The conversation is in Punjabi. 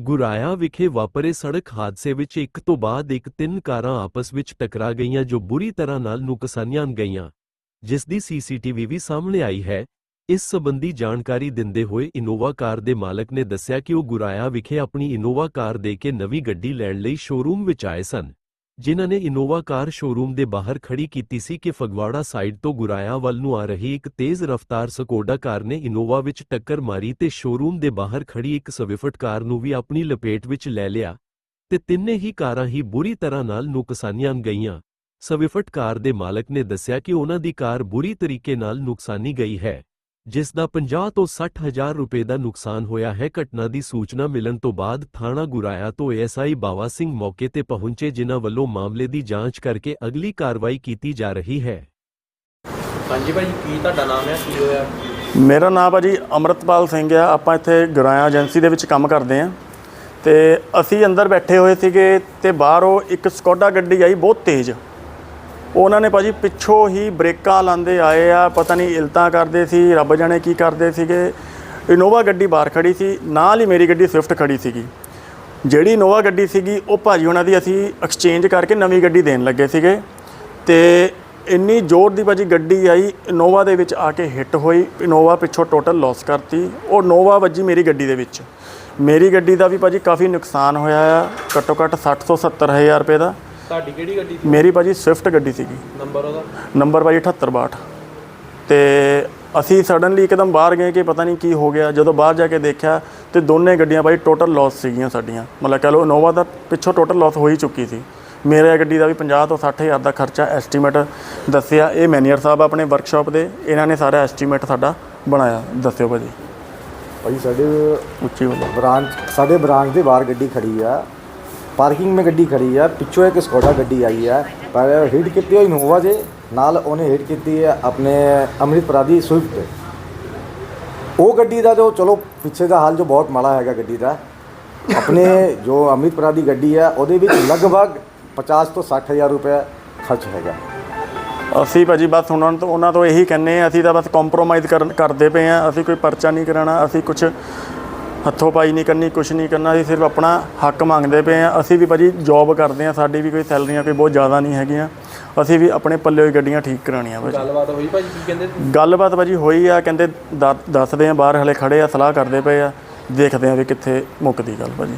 ਗੁਰਾਇਆ ਵਿਖੇ ਵਾਪਰੇ ਸੜਕ ਹਾਦਸੇ ਵਿੱਚ ਇੱਕ ਤੋਂ ਬਾਅਦ ਇੱਕ ਤਿੰਨ ਕਾਰਾਂ ਆਪਸ ਵਿੱਚ ਟਕਰਾ ਗਈਆਂ ਜੋ ਬੁਰੀ ਤਰ੍ਹਾਂ ਨਾਲ ਨੁਕਸਾਨੀਆਂ ਗਈਆਂ, ਜਿਸ ਦੀ ਸੀਸੀਟੀਵੀ ਵੀ ਸਾਹਮਣੇ ਆਈ ਹੈ। ਇਸ ਸਬੰਧੀ ਜਾਣਕਾਰੀ ਦਿੰਦੇ ਹੋਏ ਇਨੋਵਾ ਕਾਰ ਦੇ ਮਾਲਕ ਨੇ ਦੱਸਿਆ ਕਿ ਉਹ ਗੁਰਾਇਆ ਵਿਖੇ ਆਪਣੀ ਇਨੋਵਾ ਕਾਰ ਦੇ ਕੇ ਨਵੀਂ ਗੱਡੀ ਲੈਣ ਲਈ ਸ਼ੋਰੂਮ ਵਿੱਚ ਆਏ ਸਨ। ਜਿਨ੍ਹਾਂ ਨੇ ਇਨੋਵਾ ਕਾਰ ਸ਼ੋਰੂਮ ਦੇ ਬਾਹਰ ਖੜੀ ਕੀਤੀ ਸੀ ਕਿ ਫਗਵਾੜਾ ਸਾਈਡ ਤੋਂ ਗੁਰਾਇਆ ਵੱਲ ਨੂੰ ਆ ਰਹੀ ਇੱਕ ਤੇਜ਼ ਰਫ਼ਤਾਰ ਸਕੋਡਾ ਕਾਰ ਨੇ ਇਨੋਵਾ ਵਿੱਚ ਟੱਕਰ ਮਾਰੀ ਤੇ ਸ਼ੋਰੂਮ ਦੇ ਬਾਹਰ ਖੜੀ ਇੱਕ ਸਵਿਫਟ ਕਾਰ ਨੂੰ ਵੀ ਆਪਣੀ ਲਪੇਟ ਵਿੱਚ ਲੈ ਲਿਆ ਤੇ ਤਿੰਨੇ ਹੀ ਕਾਰਾਂ ਹੀ ਬੁਰੀ ਤਰ੍ਹਾਂ ਨਾਲ ਨੁਕਸਾਨੀਆਂ ਗਈਆਂ। ਸਵਿਫਟ ਕਾਰ ਦੇ ਮਾਲਕ ਨੇ ਦੱਸਿਆ ਕਿ ਉਹਨਾਂ ਦੀ ਕਾਰ ਬੁਰੀ ਤਰੀਕੇ ਨਾਲ ਨੁਕਸਾਨੀ ਗਈ ਹੈ। ਜਿਸ ਦਾ 50 ਤੋਂ 60 ਹਜ਼ਾਰ ਰੁਪਏ ਦਾ ਨੁਕਸਾਨ ਹੋਇਆ ਹੈ ਘਟਨਾ ਦੀ ਸੂਚਨਾ ਮਿਲਣ ਤੋਂ ਬਾਅਦ ਥਾਣਾ ਗੁਰਾਇਆ ਤੋਂ ਏਐਸਆਈ ਬਾਵਾ ਸਿੰਘ ਮੌਕੇ ਤੇ ਪਹੁੰਚੇ ਜਿਨ੍ਹਾਂ ਵੱਲੋਂ ਮਾਮਲੇ ਦੀ ਜਾਂਚ ਕਰਕੇ ਅਗਲੀ ਕਾਰਵਾਈ ਕੀਤੀ ਜਾ ਰਹੀ ਹੈ। ਹਾਂਜੀ ਭਾਜੀ ਕੀ ਤੁਹਾਡਾ ਨਾਮ ਹੈ? ਕੀ ਹੋਇਆ? ਮੇਰਾ ਨਾਮ ਭਾਜੀ ਅਮਰਤਪਾਲ ਸਿੰਘ ਆ ਆਪਾਂ ਇੱਥੇ ਗੁਰਾਇਆ ਏਜੰਸੀ ਦੇ ਵਿੱਚ ਕੰਮ ਕਰਦੇ ਆ ਤੇ ਅਸੀਂ ਅੰਦਰ ਬੈਠੇ ਹੋਏ ਸੀਗੇ ਤੇ ਬਾਹਰੋਂ ਇੱਕ ਸਕੋਡਾ ਗੱਡੀ ਆਈ ਬਹੁਤ ਤੇਜ਼। ਉਹਨਾਂ ਨੇ ਭਾਜੀ ਪਿੱਛੋਂ ਹੀ ਬ੍ਰੇਕਾਂ ਲਾਉਂਦੇ ਆਏ ਆ, ਪਤਾ ਨਹੀਂ ਇਲਤਾਂ ਕਰਦੇ ਸੀ, ਰੱਬ ਜਾਣੇ ਕੀ ਕਰਦੇ ਸੀਗੇ। ਇਨੋਵਾ ਗੱਡੀ ਬਾਹਰ ਖੜੀ ਸੀ, ਨਾਲ ਹੀ ਮੇਰੀ ਗੱਡੀ ਸਵਿਫਟ ਖੜੀ ਸੀਗੀ। ਜਿਹੜੀ ਇਨੋਵਾ ਗੱਡੀ ਸੀਗੀ, ਉਹ ਭਾਜੀ ਉਹਨਾਂ ਦੀ ਅਸੀਂ ਐਕਸਚੇਂਜ ਕਰਕੇ ਨਵੀਂ ਗੱਡੀ ਦੇਣ ਲੱਗੇ ਸੀਗੇ। ਤੇ ਇੰਨੀ ਜ਼ੋਰ ਦੀ ਭਾਜੀ ਗੱਡੀ ਆਈ, ਇਨੋਵਾ ਦੇ ਵਿੱਚ ਆ ਕੇ ਹਿੱਟ ਹੋਈ, ਇਨੋਵਾ ਪਿੱਛੋਂ ਟੋਟਲ ਲਾਸ ਕਰਤੀ। ਉਹ ਨੋਵਾ ਵੱਜੀ ਮੇਰੀ ਗੱਡੀ ਦੇ ਵਿੱਚ। ਮੇਰੀ ਗੱਡੀ ਦਾ ਵੀ ਭਾਜੀ ਕਾਫੀ ਨੁਕਸਾਨ ਹੋਇਆ ਆ, ਘੱਟੋ ਘੱਟ 60 ਤੋਂ 70 ਹਜ਼ਾਰ ਰੁਪਏ ਦਾ। ਤੁਹਾਡੀ ਕਿਹੜੀ ਗੱਡੀ ਸੀ? ਮੇਰੀ ਭਾਜੀ ਸਵਿਫਟ ਗੱਡੀ ਸੀਗੀ। ਨੰਬਰ ਉਹਦਾ? ਨੰਬਰ ਭਾਜੀ 7862 ਤੇ ਅਸੀਂ ਸਡਨਲੀ ਇੱਕਦਮ ਬਾਹਰ ਗਏ ਕਿ ਪਤਾ ਨਹੀਂ ਕੀ ਹੋ ਗਿਆ। ਜਦੋਂ ਬਾਹਰ ਜਾ ਕੇ ਦੇਖਿਆ ਤੇ ਦੋਨੇ ਗੱਡੀਆਂ ਭਾਜੀ ਟੋਟਲ ਲਾਸ ਸੀਗੀਆਂ ਸਾਡੀਆਂ। ਮਤਲਬ ਕਹ ਲਓ ਇਨੋਵਾ ਦਾ ਪਿੱਛੋਂ ਟੋਟਲ ਲਾਸ ਹੋ ਹੀ ਚੁੱਕੀ ਸੀ। ਮੇਰੇ ਗੱਡੀ ਦਾ ਵੀ 50 ਤੋਂ 60 ਹਜ਼ਾਰ ਦਾ ਖਰਚਾ ਐਸਟੀਮੇਟ ਦੱਸਿਆ। ਇਹ ਮੈਨੇਜਰ ਸਾਹਿਬ ਆਪਣੇ ਵਰਕਸ਼ਾਪ ਦੇ ਇਹਨਾਂ ਨੇ ਸਾਰਾ ਐਸਟੀਮੇਟ ਸਾਡਾ ਬਣਾਇਆ। ਦੱਸਿਓ ਭਾਜੀ। ਭਾਈ ਸਾਡੇ ਉੱਚੀ ਬੋਲੋ। ਬ੍ਰਾਂਚ ਸਾਡੇ ਬ੍ਰਾਂਚ ਦੇ ਬਾਹਰ ਗੱਡੀ ਖੜੀ ਆ। ਪਾਰਕਿੰਗ में ਗੱਡੀ ਖੜੀ ਆ, ਪਿੱਛੋਂ ਇੱਕ ਸਕੋਡਾ ਗੱਡੀ ਆਈ ਆ, ਪਰ ਹਿੱਟ ਕੀਤੀ ਹੋਈ ਇਨੋਵਾ ਜੇ, ਨਾਲ ਉਹਨੇ ਹਿੱਟ ਕੀਤੀ ਹੈ ਆਪਣੇ ਅੰਮ੍ਰਿਤਪੁਰਾ ਦੀ ਸਵਿਫਟ। ਉਹ ਗੱਡੀ ਦਾ ਜੋ, ਚਲੋ, ਪਿੱਛੇ ਦਾ ਹਾਲ ਜੋ ਬਹੁਤ ਮਾੜਾ ਹੈਗਾ ਗੱਡੀ ਦਾ। ਆਪਣੇ ਜੋ ਅੰਮ੍ਰਿਤਪੁਰਾ ਦੀ ਗੱਡੀ ਆ, ਉਹਦੇ ਵਿੱਚ ਲਗਭਗ 50 ਤੋਂ 60 ਹਜ਼ਾਰ ਰੁਪਏ ਖਰਚ ਹੈਗਾ। ਅਸੀਂ ਭਾਜੀ ਬਸ ਉਹਨਾਂ ਤੋਂ ਉਹਨਾਂ ਤੋਂ ਇਹੀ ਕਹਿੰਨੇ ਆ, ਅਸੀਂ ਤਾਂ ਬਸ ਕੰਪਰੋਮਾਈਜ਼ ਕਰਦੇ ਪਏ ਆ, ਅਸੀਂ ਕੋਈ ਪਰਚਾ ਨਹੀਂ ਕਰਾਣਾ ਅਸੀਂ ਕੁਝ ਹੱਥੋਂ ਪਾਈ ਨਹੀਂ ਕਰਨੀ ਕੁਝ ਨਹੀਂ ਕਰਨਾ ਅਸੀਂ ਸਿਰਫ ਆਪਣਾ ਹੱਕ ਮੰਗਦੇ ਪਏ ਆ ਅਸੀਂ ਵੀ ਭਾਜੀ ਜੌਬ ਕਰਦੇ ਆ ਸਾਡੀ ਵੀ ਕੋਈ ਸੈਲਰੀਆਂ ਕੋਈ ਬਹੁਤ ਜ਼ਿਆਦਾ ਨਹੀਂ ਹੈਗੀਆਂ। ਅਸੀਂ ਵੀ ਆਪਣੇ ਪੱਲੇ ਹੋਈ ਗੱਡੀਆਂ ਠੀਕ ਕਰਾਉਣੀਆਂ ਭਾਜੀ। ਗੱਲਬਾਤ ਹੋਈ ਭਾਜੀ ਕੀ ਕਹਿੰਦੇ ਗੱਲਬਾਤ ਭਾਜੀ ਹੋਈ ਆ ਕਹਿੰਦੇ ਦੱਸਦੇ ਆ ਬਾਹਰ ਹਲੇ ਖੜੇ ਆ ਸਲਾਹ ਕਰਦੇ ਪਏ ਆ। ਦੇਖਦੇ ਆ ਵੀ ਕਿੱਥੇ ਮੁੱਕਦੀ ਗੱਲ ਭਾਜੀ।